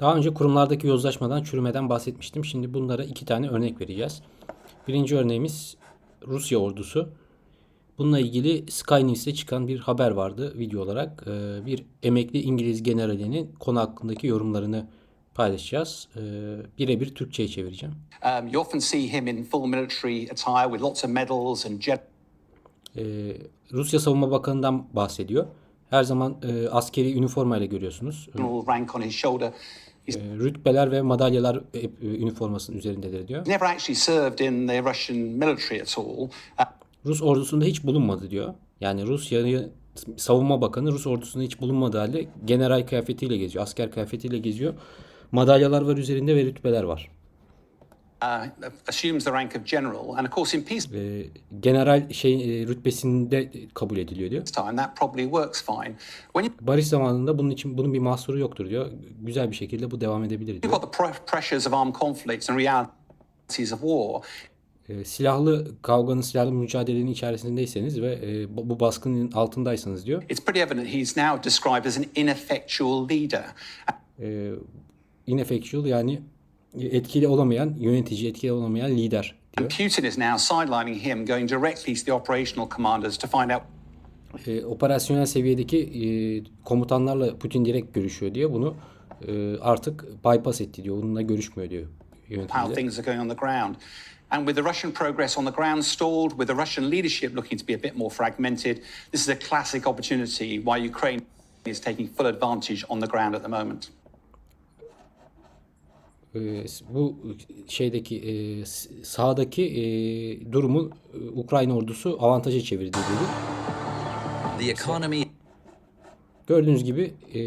Daha önce kurumlardaki yozlaşmadan, çürümeden bahsetmiştim. Şimdi bunlara iki tane örnek vereceğiz. Birinci örneğimiz Rusya ordusu. Bununla ilgili Sky News'te çıkan bir haber vardı video olarak. Ee, Bir emekli İngiliz generalinin konu hakkındaki yorumlarını paylaşacağız. Ee, Birebir Türkçe'ye çevireceğim. Um, you often see him in full military attire with lots of medals and gen- Ee, Rusya Savunma Bakanı'ndan bahsediyor. Her zaman e, askeri üniformayla görüyorsunuz. Ee, Rütbeler ve madalyalar e, üniformasının üzerindedir diyor. never actually served in the Russian military at all. Rus ordusunda hiç bulunmadı diyor. Yani Rusya'yı savunma bakanı Rus ordusunda hiç bulunmadığı halde general kıyafetiyle geziyor. Asker kıyafetiyle geziyor. Madalyalar var üzerinde ve rütbeler var. Assumes the rank of general, and of course in peacetime general şey e, rütbesinde kabul ediliyor diyor. that probably works fine. When you- Barış zamanında bunun için bunun bir mahsuru yoktur diyor. Güzel bir şekilde bu devam edebilir diyor. got the pr- pressures of armed conflicts and realities of war, Ee, silahlı kavganın, silahlı mücadelenin içerisindeyseniz ve e, bu bu baskının altındaysanız diyor. it's pretty evident he's now described as an ineffectual leader. E, ineffectual yani etkili olamayan, yönetici, etkili olamayan lider diyor. Putin is now sidelining him, going directly to the operational commanders to find out e, operasyonel seviyedeki e, komutanlarla Putin direkt görüşüyor diye bunu e, artık bypass etti diyor. Onunla görüşmüyor diyor how yöneticiler. things are going on the ground. And with the Russian progress on the ground stalled, with the Russian leadership looking to be a bit more fragmented, this is a classic opportunity why Ukraine is taking full advantage on the ground at the moment. E, bu şeydeki e, sahadaki e, durumu e, Ukrayna ordusu avantaja çevirdi dedi. Gördüğünüz gibi e,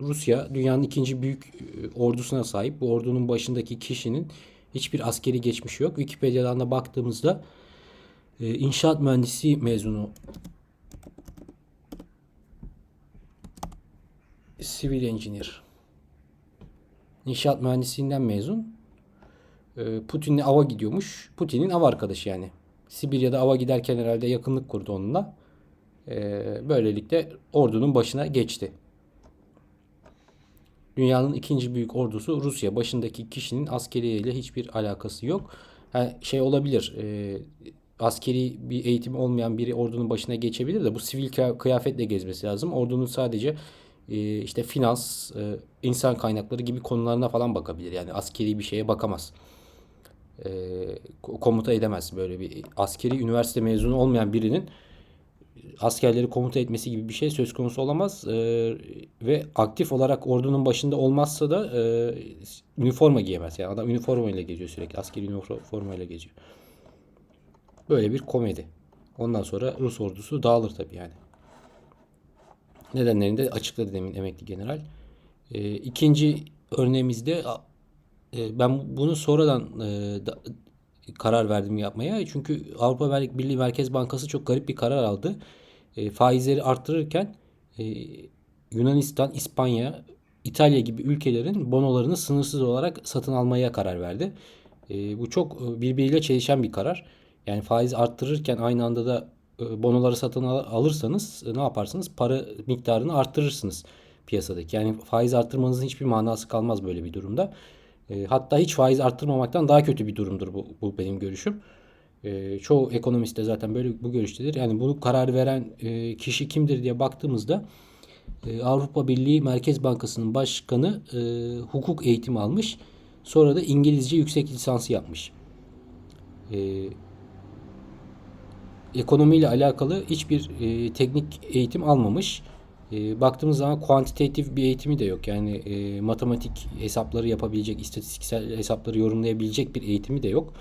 Rusya dünyanın ikinci büyük e, ordusuna sahip. Bu ordunun başındaki kişinin hiçbir askeri geçmişi yok. Wikipedia'dan da baktığımızda e, inşaat mühendisi mezunu. Civil engineer. İnşaat mühendisliğinden mezun. E, Putin'le ava gidiyormuş. Putin'in av arkadaşı yani. Sibirya'da ava giderken herhalde yakınlık kurdu onunla. Ee, böylelikle ordunun başına geçti. Dünyanın ikinci büyük ordusu Rusya. Başındaki kişinin askeriyle hiçbir alakası yok. Ha, şey olabilir. e, askeri bir eğitim olmayan biri ordunun başına geçebilir de bu sivil kıya- kıyafetle gezmesi lazım. Ordunun sadece e, işte finans, e, insan kaynakları gibi konularına falan bakabilir. Yani askeri bir şeye bakamaz. E, ko- komuta edemez böyle bir askeri üniversite mezunu olmayan birinin askerleri komuta etmesi gibi bir şey söz konusu olamaz. Ee, ve aktif olarak ordunun başında olmazsa da e, üniforma giyemez. Yani adam üniformayla geziyor sürekli. Askeri üniformayla geziyor. Böyle bir komedi. Ondan sonra Rus ordusu dağılır tabii yani. Nedenlerini de açıkladı demin emekli general. Ee, ikinci örneğimizde e, ben bunu sonradan e, da- karar verdim yapmaya. Çünkü Avrupa Birliği Merkez Bankası çok garip bir karar aldı. E, faizleri arttırırken e, Yunanistan, İspanya, İtalya gibi ülkelerin bonolarını sınırsız olarak satın almaya karar verdi. E, bu çok e, birbiriyle çelişen bir karar. Yani faiz arttırırken aynı anda da e, bonoları satın al- alırsanız e, ne yaparsınız? Para miktarını arttırırsınız piyasadaki. Yani faiz arttırmanızın hiçbir manası kalmaz böyle bir durumda. E, hatta hiç faiz arttırmamaktan daha kötü bir durumdur bu, bu benim görüşüm. E, çoğu ekonomist de zaten böyle bu görüştedir. Yani bunu karar veren e, kişi kimdir diye baktığımızda e, Avrupa Birliği Merkez Bankası'nın başkanı e, hukuk eğitimi almış. Sonra da İngilizce yüksek lisansı yapmış. Ekonomiyle alakalı hiçbir e, teknik eğitim almamış. E, baktığımız zaman kuantitatif bir eğitimi de yok. Yani e, matematik hesapları yapabilecek, istatistiksel hesapları yorumlayabilecek bir eğitimi de yok.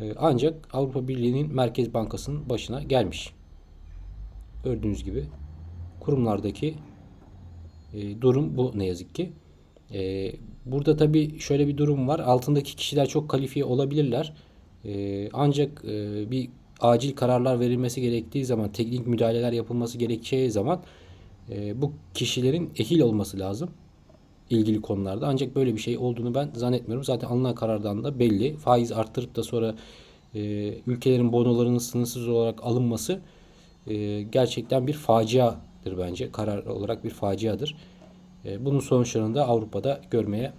E, ancak Avrupa Birliği'nin Merkez Bankası'nın başına gelmiş. Gördüğünüz gibi kurumlardaki e, durum bu ne yazık ki. E, burada tabii şöyle bir durum var. Altındaki kişiler çok kalifiye olabilirler. E, ancak e, bir acil kararlar verilmesi gerektiği zaman, teknik müdahaleler yapılması gerekeceği zaman e, bu kişilerin ehil olması lazım ilgili konularda. Ancak böyle bir şey olduğunu ben zannetmiyorum. Zaten alınan karardan da belli. Faiz arttırıp da sonra e, ülkelerin bonolarının sınırsız olarak alınması e, gerçekten bir faciadır bence. Karar olarak bir faciadır. E, bunun sonuçlarını da Avrupa'da görmeye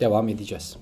devam edeceğiz.